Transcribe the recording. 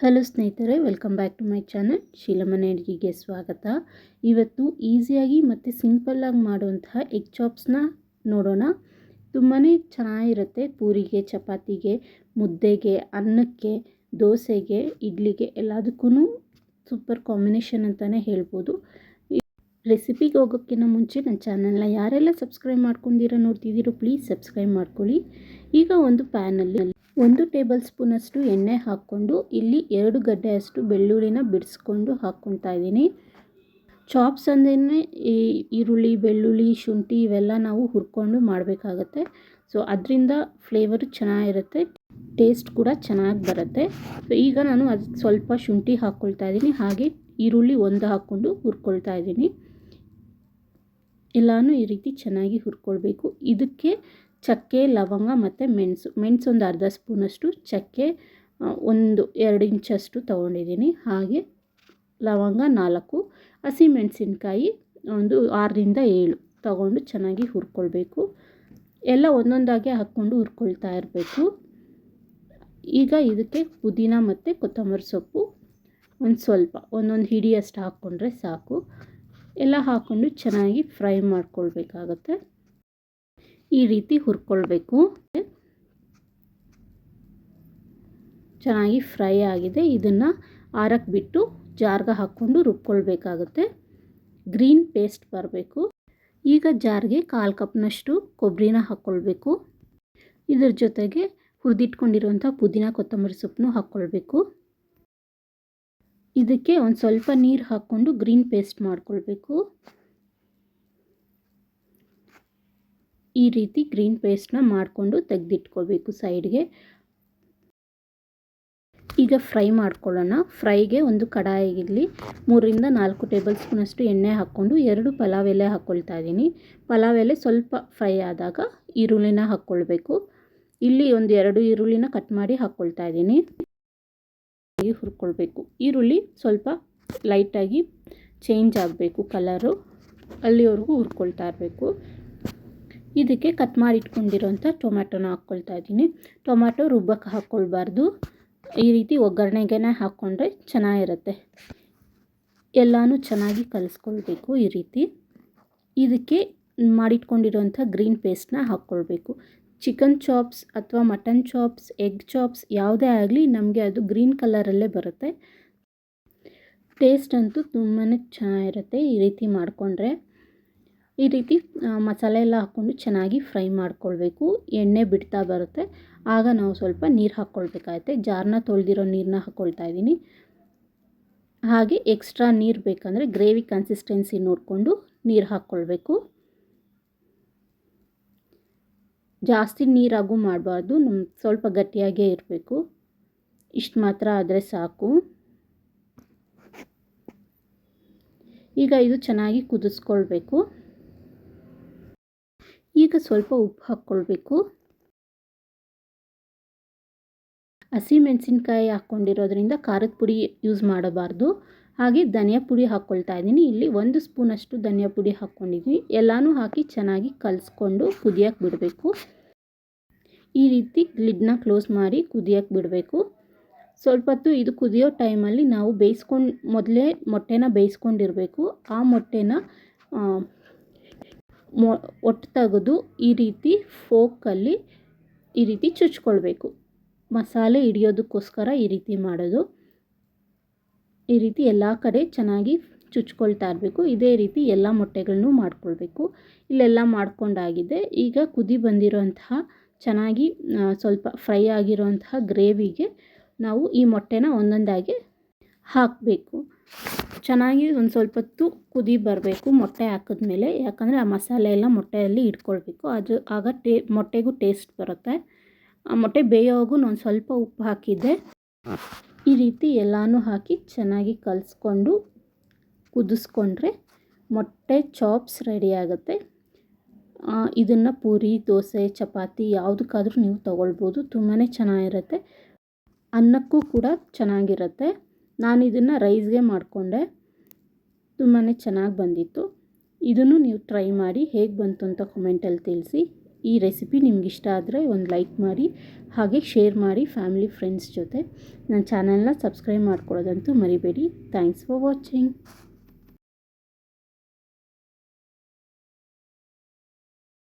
Hello ಸ್ನೇಹಿತರೆ, welcome back to my channel. ಶೀಲಮನೆ ಅಡುಗೆಗೆ ಸ್ವಾಗತ. ಇವತ್ತು ಈಸಿಯಾಗಿ ಮತ್ತು ಸಿಂಪಲ್ಲಾಗಿ ಮಾಡುವಂತಹ ಎಗ್ ಚಾಪ್ಸ್ನ ನೋಡೋಣ. ತುಂಬಾ ಚೆನ್ನಾಗಿರುತ್ತೆ ಪೂರಿಗೆ, ಚಪಾತಿಗೆ, ಮುದ್ದೆಗೆ, ಅನ್ನಕ್ಕೆ, ದೋಸೆಗೆ, ಇಡ್ಲಿಗೆ ಎಲ್ಲದಕ್ಕೂ ಸೂಪರ್ ಕಾಂಬಿನೇಷನ್ ಅಂತಲೇ ಹೇಳ್ಬೋದು. ರೆಸಿಪಿಗೆ ಹೋಗೋಕ್ಕಿಂತ ಮುಂಚೆ ನನ್ನ ಚಾನಲ್ನ ಯಾರೆಲ್ಲ ಸಬ್ಸ್ಕ್ರೈಬ್ ಮಾಡ್ಕೊಂಡಿರೋ ನೋಡ್ತಿದ್ದೀರೋ ಪ್ಲೀಸ್ ಸಬ್ಸ್ಕ್ರೈಬ್ ಮಾಡ್ಕೊಳ್ಳಿ. ಈಗ ಒಂದು ಪ್ಯಾನಲ್ಲಿ ಒಂದು ಟೇಬಲ್ ಸ್ಪೂನಷ್ಟು ಎಣ್ಣೆ ಹಾಕ್ಕೊಂಡು ಇಲ್ಲಿ ಎರಡು ಗಡ್ಡೆಯಷ್ಟು ಬೆಳ್ಳುಳ್ಳಿನ ಬಿಡಿಸ್ಕೊಂಡು ಹಾಕ್ಕೊತಾ ಇದ್ದೀನಿ. ಚಾಪ್ಸ್ ಅಂದ್ರೆ ಈ ಈರುಳ್ಳಿ, ಬೆಳ್ಳುಳ್ಳಿ, ಶುಂಠಿ ಇವೆಲ್ಲ ನಾವು ಹುರ್ಕೊಂಡು ಮಾಡಬೇಕಾಗತ್ತೆ. ಸೊ, ಅದರಿಂದ ಫ್ಲೇವರು ಚೆನ್ನಾಗಿರುತ್ತೆ, ಟೇಸ್ಟ್ ಕೂಡ ಚೆನ್ನಾಗಿ ಬರುತ್ತೆ. ಸೊ, ಈಗ ನಾನು ಅದು ಸ್ವಲ್ಪ ಶುಂಠಿ ಹಾಕ್ಕೊಳ್ತಾ ಇದ್ದೀನಿ. ಹಾಗೆ ಈರುಳ್ಳಿ ಒಂದು ಹಾಕ್ಕೊಂಡು ಹುರ್ಕೊಳ್ತಾ ಇದ್ದೀನಿ. ಎಲ್ಲನೂ ಈ ರೀತಿ ಚೆನ್ನಾಗಿ ಹುರ್ಕೊಳ್ಬೇಕು. ಇದಕ್ಕೆ ಚಕ್ಕೆ, ಲವಂಗ ಮತ್ತು ಮೆಣಸು. ಮೆಣಸು ಒಂದು ಅರ್ಧ ಸ್ಪೂನಷ್ಟು, ಚಕ್ಕೆ ಒಂದು ಎರಡು ಇಂಚಷ್ಟು ತೊಗೊಂಡಿದ್ದೀನಿ. ಹಾಗೆ ಲವಂಗ ನಾಲ್ಕು ಹಸಿಮೆಣಸಿನ್ಕಾಯಿ ಒಂದು ಆರರಿಂದ ಏಳು ತಗೊಂಡು ಚೆನ್ನಾಗಿ ಹುರ್ಕೊಳ್ಬೇಕು. ಎಲ್ಲ ಒಂದೊಂದಾಗೆ ಹಾಕ್ಕೊಂಡು ಹುರ್ಕೊಳ್ತಾ ಇರಬೇಕು. ಈಗ ಇದಕ್ಕೆ ಪುದೀನ ಮತ್ತು ಕೊತ್ತಂಬರಿ ಸೊಪ್ಪು ಒಂದು ಸ್ವಲ್ಪ, ಒಂದೊಂದು ಹಿಡಿಯಷ್ಟು ಹಾಕ್ಕೊಂಡ್ರೆ ಸಾಕು. ಎಲ್ಲ ಹಾಕ್ಕೊಂಡು ಚೆನ್ನಾಗಿ ಫ್ರೈ ಮಾಡ್ಕೊಳ್ಬೇಕಾಗತ್ತೆ. ಈ ರೀತಿ ಹುರ್ಕೊಳ್ಬೇಕು. ಚೆನ್ನಾಗಿ ಫ್ರೈ ಆಗಿದೆ. ಇದನ್ನು ಆರಕ್ಕೆ ಬಿಟ್ಟು ಜಾರ್ಗೆ ಹಾಕ್ಕೊಂಡು ರುಬ್ಕೊಳ್ಬೇಕಾಗುತ್ತೆ. ಗ್ರೀನ್ ಪೇಸ್ಟ್ ಬರಬೇಕು. ಈಗ ಜಾರ್ಗೆ ಕಾಲು ಕಪ್ನಷ್ಟು ಕೊಬ್ಬರಿನ ಹಾಕ್ಕೊಳ್ಬೇಕು. ಇದ್ರ ಜೊತೆಗೆ ಹುರಿದಿಟ್ಕೊಂಡಿರುವಂಥ ಪುದೀನ ಕೊತ್ತಂಬರಿ ಸೊಪ್ಪನ್ನು ಹಾಕ್ಕೊಳ್ಬೇಕು. ಇದಕ್ಕೆ ಒಂದು ಸ್ವಲ್ಪ ನೀರು ಹಾಕ್ಕೊಂಡು ಗ್ರೀನ್ ಪೇಸ್ಟ್ ಮಾಡ್ಕೊಳ್ಬೇಕು. ಈ ರೀತಿ ಗ್ರೀನ್ ಪೇಸ್ಟ್ನ ಮಾಡಿಕೊಂಡು ತೆಗೆದಿಟ್ಕೋಬೇಕು ಸೈಡ್ಗೆ. ಈಗ ಫ್ರೈ ಮಾಡ್ಕೊಳ್ಳೋಣ. ಫ್ರೈಗೆ ಒಂದು ಕಡಾಯಿಗಿರಲಿ ಮೂರರಿಂದ ನಾಲ್ಕು ಟೇಬಲ್ ಸ್ಪೂನಷ್ಟು ಎಣ್ಣೆ ಹಾಕ್ಕೊಂಡು ಎರಡು ಪಲಾವ್ ಎಲೆ ಹಾಕ್ಕೊಳ್ತಾ ಇದ್ದೀನಿ. ಪಲಾವ್ ಎಲೆ ಸ್ವಲ್ಪ ಫ್ರೈ ಆದಾಗ ಈರುಳ್ಳಿನ ಹಾಕ್ಕೊಳ್ಬೇಕು. ಇಲ್ಲಿ ಒಂದು ಎರಡು ಈರುಳ್ಳಿನ ಕಟ್ ಮಾಡಿ ಹಾಕ್ಕೊಳ್ತಾ ಇದ್ದೀನಿ. ಹುರ್ಕೊಳ್ಬೇಕು. ಈರುಳ್ಳಿ ಸ್ವಲ್ಪ ಲೈಟಾಗಿ ಚೇಂಜ್ ಆಗಬೇಕು ಕಲರು. ಅಲ್ಲಿವರೆಗೂ ಹುರ್ಕೊಳ್ತಾ ಇರಬೇಕು. ಇದಕ್ಕೆ ಕಟ್ ಮಾಡಿ ಇಟ್ಕೊಂಡಿರೋಂಥ ಟೊಮ್ಯಾಟೊನ ಹಾಕ್ಕೊಳ್ತಾ ಇದ್ದೀನಿ. ಟೊಮ್ಯಾಟೊ ರುಬ್ಬಕ್ಕೆ ಹಾಕ್ಕೊಳ್ಬಾರ್ದು. ಈ ರೀತಿ ಒಗ್ಗರಣೆಗೆ ಹಾಕ್ಕೊಂಡ್ರೆ ಚೆನ್ನಾಗಿರುತ್ತೆ. ಎಲ್ಲನೂ ಚೆನ್ನಾಗಿ ಕಲಿಸ್ಕೊಳ್ಬೇಕು ಈ ರೀತಿ. ಇದಕ್ಕೆ ಮಾಡಿಟ್ಕೊಂಡಿರೋಂಥ ಗ್ರೀನ್ ಪೇಸ್ಟ್ನ ಹಾಕ್ಕೊಳ್ಬೇಕು. ಚಿಕನ್ ಚಾಪ್ಸ್ ಅಥವಾ ಮಟನ್ ಚಾಪ್ಸ್, ಎಗ್ ಚಾಪ್ಸ್ ಯಾವುದೇ ಆಗಲಿ ನಮಗೆ ಅದು ಗ್ರೀನ್ ಕಲರಲ್ಲೇ ಬರುತ್ತೆ. ಟೇಸ್ಟ್ ಅಂತೂ ತುಂಬಾ ಚೆನ್ನಾಗಿರುತ್ತೆ ಈ ರೀತಿ ಮಾಡಿಕೊಂಡ್ರೆ. ಈ ರೀತಿ ಮಸಾಲೆ ಎಲ್ಲ ಹಾಕ್ಕೊಂಡು ಚೆನ್ನಾಗಿ ಫ್ರೈ ಮಾಡ್ಕೊಳ್ಬೇಕು. ಎಣ್ಣೆ ಬಿಡ್ತಾ ಬರುತ್ತೆ. ಆಗ ನಾವು ಸ್ವಲ್ಪ ನೀರು ಹಾಕ್ಕೊಳ್ಬೇಕಾಗತ್ತೆ. ಜಾರನ್ನ ತೊಳೆದಿರೋ ನೀರನ್ನ ಹಾಕ್ಕೊಳ್ತಾ ಇದ್ದೀನಿ. ಹಾಗೆ ಎಕ್ಸ್ಟ್ರಾ ನೀರು ಬೇಕಂದರೆ ಗ್ರೇವಿ ಕನ್ಸಿಸ್ಟೆನ್ಸಿ ನೋಡಿಕೊಂಡು ನೀರು ಹಾಕ್ಕೊಳ್ಬೇಕು. ಜಾಸ್ತಿ ನೀರಾಗೂ ಮಾಡಬಾರ್ದು. ಸ್ವಲ್ಪ ಗಟ್ಟಿಯಾಗೇ ಇರಬೇಕು. ಇಷ್ಟು ಮಾತ್ರ ಆದರೆ ಸಾಕು. ಈಗ ಇದು ಚೆನ್ನಾಗಿ ಕುದಿಸ್ಕೊಳ್ಬೇಕು. ಈಗ ಸ್ವಲ್ಪ ಉಪ್ಪು ಹಾಕ್ಕೊಳ್ಬೇಕು. ಹಸಿಮೆಣಸಿನ್ಕಾಯಿ ಹಾಕ್ಕೊಂಡಿರೋದ್ರಿಂದ ಖಾರದ ಪುಡಿ ಯೂಸ್ ಮಾಡಬಾರ್ದು. ಹಾಗೆ ಧನಿಯಾ ಪುಡಿ ಹಾಕ್ಕೊಳ್ತಾ ಇದ್ದೀನಿ. ಇಲ್ಲಿ ಒಂದು ಸ್ಪೂನಷ್ಟು ಧನಿಯಾ ಪುಡಿ ಹಾಕ್ಕೊಂಡಿದ್ದೀನಿ. ಎಲ್ಲನೂ ಹಾಕಿ ಚೆನ್ನಾಗಿ ಕಲಸ್ಕೊಂಡು ಕುದಿಯೋಕ್ಕೆ ಬಿಡಬೇಕು. ಈ ರೀತಿ ಲಿಡ್ನ ಕ್ಲೋಸ್ ಮಾಡಿ ಕುದಿಯೋಕ್ಕೆ ಬಿಡಬೇಕು. ಸ್ವಲ್ಪ ಹೊತ್ತು ಇದು ಕುದಿಯೋ ಟೈಮಲ್ಲಿ ನಾವು ಬೇಯಿಸ್ಕೊಂಡು ಮೊದಲೇ ಮೊಟ್ಟೆನ ಬೇಯಿಸ್ಕೊಂಡಿರಬೇಕು. ಆ ಮೊಟ್ಟೆನ ಮೊ, ಒಟ್ಟು ತೆಗೆದು ಈ ರೀತಿ ಫೋಕಲ್ಲಿ ಈ ರೀತಿ ಚುಚ್ಕೊಳ್ಬೇಕು. ಮಸಾಲೆ ಹಿಡಿಯೋದಕ್ಕೋಸ್ಕರ ಈ ರೀತಿ ಮಾಡೋದು. ಈ ರೀತಿ ಎಲ್ಲ ಕಡೆ ಚೆನ್ನಾಗಿ ಚುಚ್ಕೊಳ್ತಾ ಇರಬೇಕು. ಇದೇ ರೀತಿ ಎಲ್ಲ ಮೊಟ್ಟೆಗಳನ್ನೂ ಮಾಡ್ಕೊಳ್ಬೇಕು. ಇಲ್ಲೆಲ್ಲ ಮಾಡ್ಕೊಂಡಾಗಿದೆ. ಈಗ ಕುದಿ ಬಂದಿರೋಂತಹ ಚೆನ್ನಾಗಿ ಸ್ವಲ್ಪ ಫ್ರೈ ಆಗಿರೋಂತಹ ಗ್ರೇವಿಗೆ ನಾವು ಈ ಮೊಟ್ಟೆನ ಒಂದೊಂದಾಗಿ ಹಾಕಬೇಕು. ಚೆನ್ನಾಗಿ ಒಂದು ಸ್ವಲ್ಪ ಹೊತ್ತು ಕುದಿ ಬರಬೇಕು ಮೊಟ್ಟೆ ಹಾಕಿದ್ಮೇಲೆ, ಯಾಕಂದರೆ ಆ ಮಸಾಲೆ ಎಲ್ಲ ಮೊಟ್ಟೆಯಲ್ಲಿ ಇಟ್ಕೊಳ್ಬೇಕು. ಅದು ಆಗ ಟೇ, ಮೊಟ್ಟೆಗೂ ಟೇಸ್ಟ್ ಬರುತ್ತೆ. ಆ ಮೊಟ್ಟೆ ಬೇಯೋವಾಗೂ ನಾನು ಸ್ವಲ್ಪ ಉಪ್ಪು ಹಾಕಿದ್ದೆ. ಈ ರೀತಿ ಎಲ್ಲನೂ ಹಾಕಿ ಚೆನ್ನಾಗಿ ಕಲಿಸ್ಕೊಂಡು, ಕುದಿಸ್ಕೊಂಡ್ರೆ ಮೊಟ್ಟೆ ಚಾಪ್ಸ್ ರೆಡಿ ಆಗುತ್ತೆ. ಇದನ್ನು ಪೂರಿ, ದೋಸೆ, ಚಪಾತಿ ಯಾವುದಕ್ಕಾದ್ರೂ ನೀವು ತೊಗೊಳ್ಬೋದು. ತುಂಬಾ ಚೆನ್ನಾಗಿರುತ್ತೆ. ಅನ್ನಕ್ಕೂ ಕೂಡ ಚೆನ್ನಾಗಿರುತ್ತೆ. ನಾನು ಇದನ್ನು ರೈಸ್ಗೆ ಮಾಡಿಕೊಂಡೆ. ತುಂಬಾ ಚೆನ್ನಾಗಿ ಬಂದಿತ್ತು. ಇದನ್ನು ನೀವು ಟ್ರೈ ಮಾಡಿ ಹೇಗೆ ಬಂತು ಅಂತ ಕಮೆಂಟಲ್ಲಿ ತಿಳಿಸಿ. ಈ ರೆಸಿಪಿ ನಿಮ್ಗೆ ಇಷ್ಟ ಆದರೆ ಒಂದು ಲೈಕ್ ಮಾಡಿ, ಹಾಗೆ ಶೇರ್ ಮಾಡಿ ಫ್ಯಾಮಿಲಿ ಫ್ರೆಂಡ್ಸ್ ಜೊತೆ. ನನ್ನ ಚಾನಲ್ನ ಸಬ್ಸ್ಕ್ರೈಬ್ ಮಾಡ್ಕೊಳ್ಳೋದಂತೂ ಮರಿಬೇಡಿ. Thanks for watching